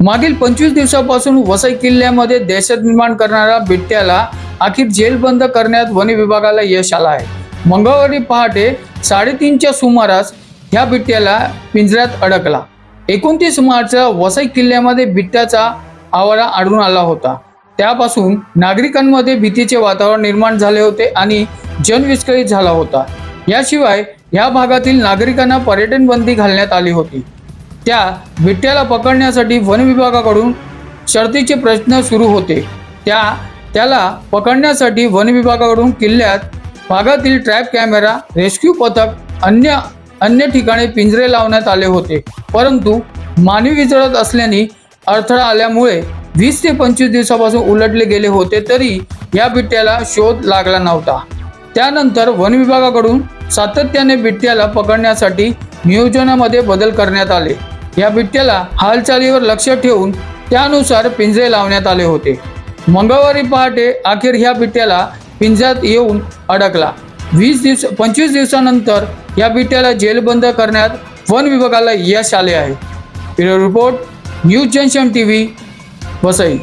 मागील पंचवीस दिवसापासून वसई किल्ल्यामध्ये दहशत निर्माण करणाऱ्या बिबट्याला अखेर जेल बंद करण्यात वन विभागाला यश आलं आहे. मंगळवारी पहाटे साडेतीनच्या सुमारास ह्या बिबट्याला पिंजऱ्यात अडकला. एकोणतीस मार्चला वसई किल्ल्यामध्ये बिबट्याचा आवारा आढळून आला होता. त्यापासून नागरिकांमध्ये भीतीचे वातावरण निर्माण झाले होते आणि जनविस्कळीत झाला होता. याशिवाय या भागातील नागरिकांना पर्यटन बंदी घालण्यात आली होती. त्या बिट्ट्याला पकडण्यासाठी वन विभागाकडून शर्तीचे प्रश्न सुरू होते. त्या त्याला पकडण्यासाठी वन विभागाकडून किल्ल्यात भागातील ट्रॅप कॅमेरा रेस्क्यू पथक अन्य अन्य ठिकाणी पिंजरे लावण्यात आले होते. परंतु मानवी विचळत असल्याने अडथळा आल्यामुळे वीस ते पंचवीस दिवसापासून उलटले गेले होते तरी या बिट्ट्याला शोध लागला नव्हता. त्यानंतर वन विभागाकडून सातत्याने बिट्ट्याला पकडण्यासाठी नियोजनामध्ये बदल करण्यात आले. या बिबट्याला हालचालीवर लक्ष ठेवून त्यानुसार पिंजरे लावण्यात आले होते. मंगळवारी पहाटे अखेर ह्या बिबट्याला पिंजऱ्यात येऊन अडकला. वीस दिवस पंचवीस दिवसानंतर या बिबट्याला जेलबंद करण्यात वन विभागाला यश आले आहे. Report news junction T V Vasai.